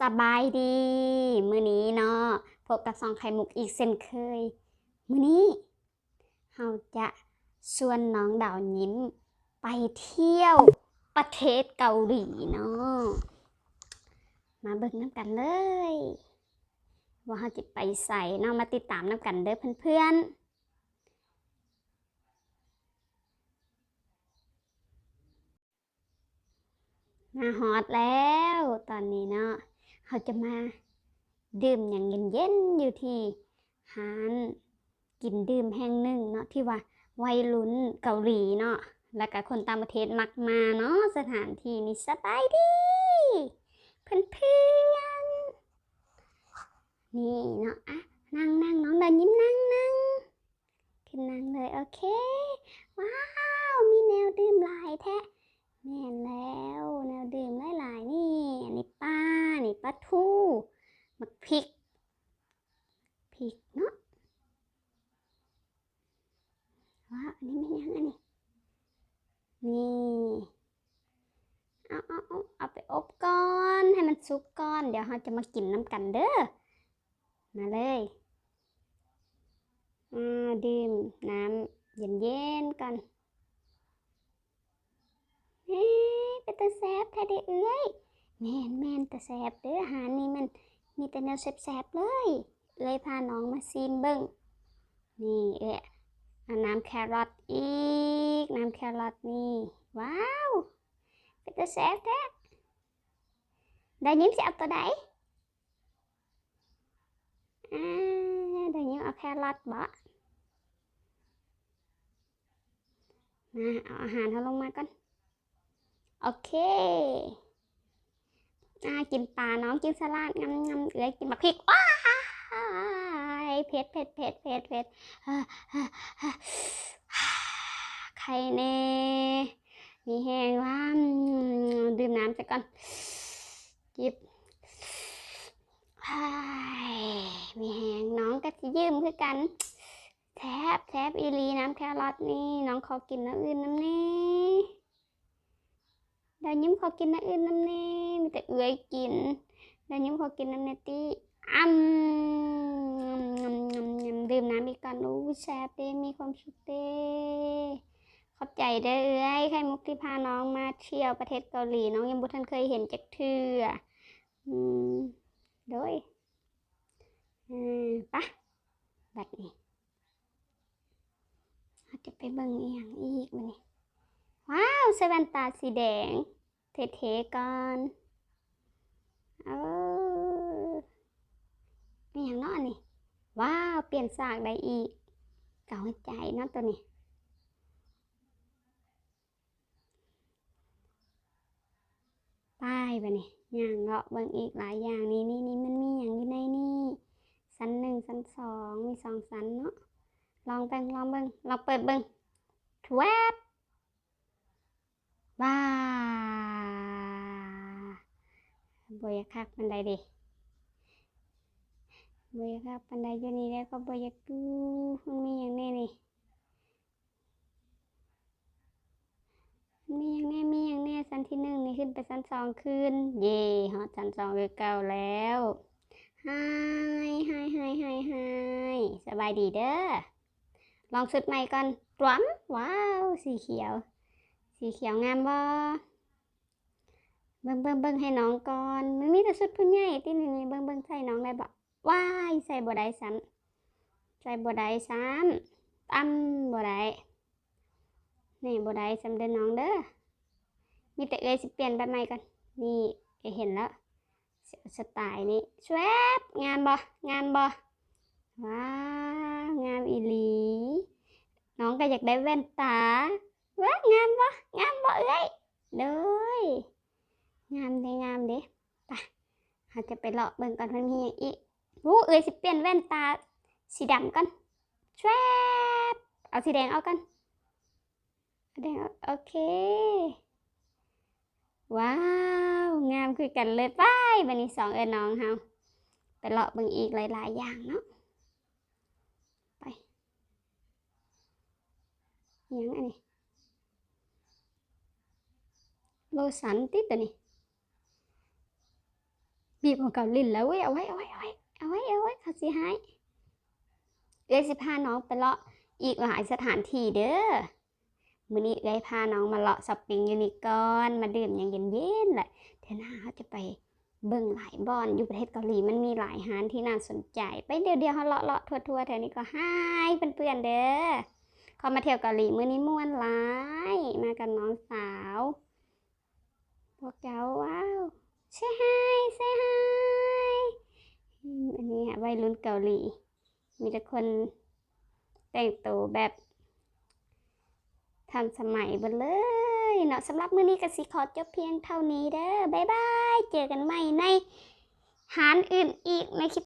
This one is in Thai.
สบายดี มื้อนี้เนาะพบกับซองไข่มุกอีกเช่นเคย มื้อนี้เราจะชวนน้องดาวยิ้ม ไปเที่ยวประเทศเกาหลีเนาะมาเบิ่งน้ำกันเลย ว่าเราจะไปใส่เนาะมาติดตามน้ำกันเด้อเพื่อนๆมาฮอตแล้วตอนนี้เนาะ เขาจะมาดื่มอย่างเย็นๆอยู่ที่ร้านกินดื่มแห่งหนึ่งเนาะที่ว่าวัยรุ่นเกาหลีเนาะแล้วก็คนต่างประเทศมักมาเนาะสถานที่นี้สบายดีเพื่อนๆนี่เนาะอะนั่งนั่งน้องเดินยิ้มนั่งนั่งขึ้นนั่งเลยโอเค ว้าวมีแนวดื่มหลายแท้ แม่นแล้วแนวดื่มหลายๆนี่อันนี้ป้า นี่ปลาทูมักพริกพริกเนาะว้าวอันนี้ไม่ยังอันนี้ นี่เอาเอาเอาเอาไปอบก่อนให้มัน สุกก่อน เดี๋ยวเราจะมากินน้ำกันเด้อ มาเลยอ่าดื่มน้ำเย็นๆก่อนเฮ้เป็นตาแซบแท้เด้อเอ้ยแม่นแม่นตาแซบเด้ออาหารนี่มันมีแต่แนวแซบๆเลย เอ้ยพาน้องมาซีมเบิ่งนี่เอ้ยเอาน้ำแครอทอีก น้ำแครอทนี่ ว้าว เป็นตาแซบแท้ ได้ยิ้มสิเอาตัวใดอ่าได้ยิ้มเอาแครอทบ่มาเอาอาหารเขาลงมาก่อน โอเคอ่ากินปลาน้องกินสลัดงำงำเอ้ยกินบักพริกว้ายเผ็ดเผ็ดเผ็ดเผ็ดเผ็ดใครเน่มีแห้งว่าดื่มน้ำสักก่อน จิบมีแห้งน้องก็จะยืมคือกันแทบแทบอีลีน้ำแครอทนี่น้องขอกินน้ำอื่นน้ำนี่ดาวยิ้มขอกินน้ำอื่นน้ำเน่มีแต่เอื้อยกินดาวยิ้มขอกินน้ำเนตี้อ้ำงำงำงำดื่มน้ำอีกก่อนอู้แซ่บเด้มีความสุขเด้ ขอบใจเด้อเอื้อยไข่มุกที่พาน้องมาเที่ยวประเทศเกาหลี น้องยังบุทันเคยเห็นจักเทื่ออืมโดยอืมปะบัดนี้เราจะไปเบิ่งอีหยังอีกวันนี้ ว้าวใส่แว่นตาสีแดง เท่ๆก่อนเออนี่อย่างเน้อนี่ ว้าว เปลี่ยนสากได้อีกเก่าใจเนาะตัวนี้ ป้ายไปนี่อย่างเลาะเบิ่งอีกหลายอย่างนี่นี่นี่มันมีอย่างอยู่ในนี่สันหนึ่งสันสองมีสองสันเนาะลองเบิ่งลองเบิ่งลองเปิดเบิ่งทวบว้าบอยคักปันไดเดิบอยคักปันไดอยู่นี่แล้วก็บอยากดูมันมีอย่างแน่นี่มีอย่างแน่มี อย่างแน่สันที่หนึ่งนี่ขึ้นไปสั้นสองขึ้น เย่ฮอดสันสองคือเก่าแล้วไฮไฮไฮไฮไฮสบายดีเด้อ ลองสุดใหม่ก่อนปลอมว้าว สีเขียว สีเขียวงามบ่เบิ่งเบิ่งเบิ่งให้น้องก่อนมันมีแต่สุดผู้ใหญ่ที่นี่เบิ่งเบิ่งใส่น้องได้บ่ว้ายใส่บ่ได้ซ้ำใส่บ่ได้ซ้ำตั้มบ่ได้นี่บ่ได้ซ้ำเด้อน้องเด้อ มีแต่เอ้ยสิเปลี่ยนแบบใหม่ก่อนนี่เอ้ยเห็นแล้วสไตล์นี้สวบงามบ่งามบ่ว้างามอีหลีน้องก็อยากได้แว่นตาว้างามบ่งามบ่เอ้ยเด้ยงามด้งามด้ไปเราจะไปเลาะเบิ่งก่อนมันมีอย่างอีกอู้เอ้ยสิเปลี่ยนแว่นตาสีดำก่อนแวบเอาสีแดงเอากันแดงเอาโอเค ว้าว งามคือกันเลยไปบันนี้สองเอ้ยน้องเฮาไปเลาะบิ่งอีกหลายๆอย่างเนาะไปอหยังอันนี้โลสันติดตัวนี้มีบีบของเกาลินแล้วเว้ยเอาไว้เอาไว้เอาไว้เอาไว้เอาไว้เขาสิให้เอ้ยสิพาน้องไปเลาะอีกหลายสถานที่เด้อ มื้อนี้เอ้ยพาน้องมาเลาะช้อปปิ้งยูนี่ก่อนมาดื่มอย่างเย็นๆแหละเดี๋ยวหน้าเขาจะไปเบิ่งหลายบอนอยู่ประเทศเกาหลีมันมีหลายร้านที่น่าสนใจ ไปเดี๋ยวเดียวเขาเลาะเลาะทั่วๆแถวนี้ก็ให้เพื่อนๆเด้อเขามาเที่ยวเกาหลีมื้อนี้ม่วนหลายมากับน้องสาวพวกเจ้าว้าวใช่ไฮใช่ไฮอืมอันนี้ค่ะวัยรุ่นเกาหลี มีแต่คนแต่งตัวแบบ ทันสมัยหมดเลยเนาะสำหรับมื้อนี้ก็สิขอจบเพียงเท่านี้เด้อบ๊ายบาย เจอกันใหม่ในหารอื่นอีกในคลิป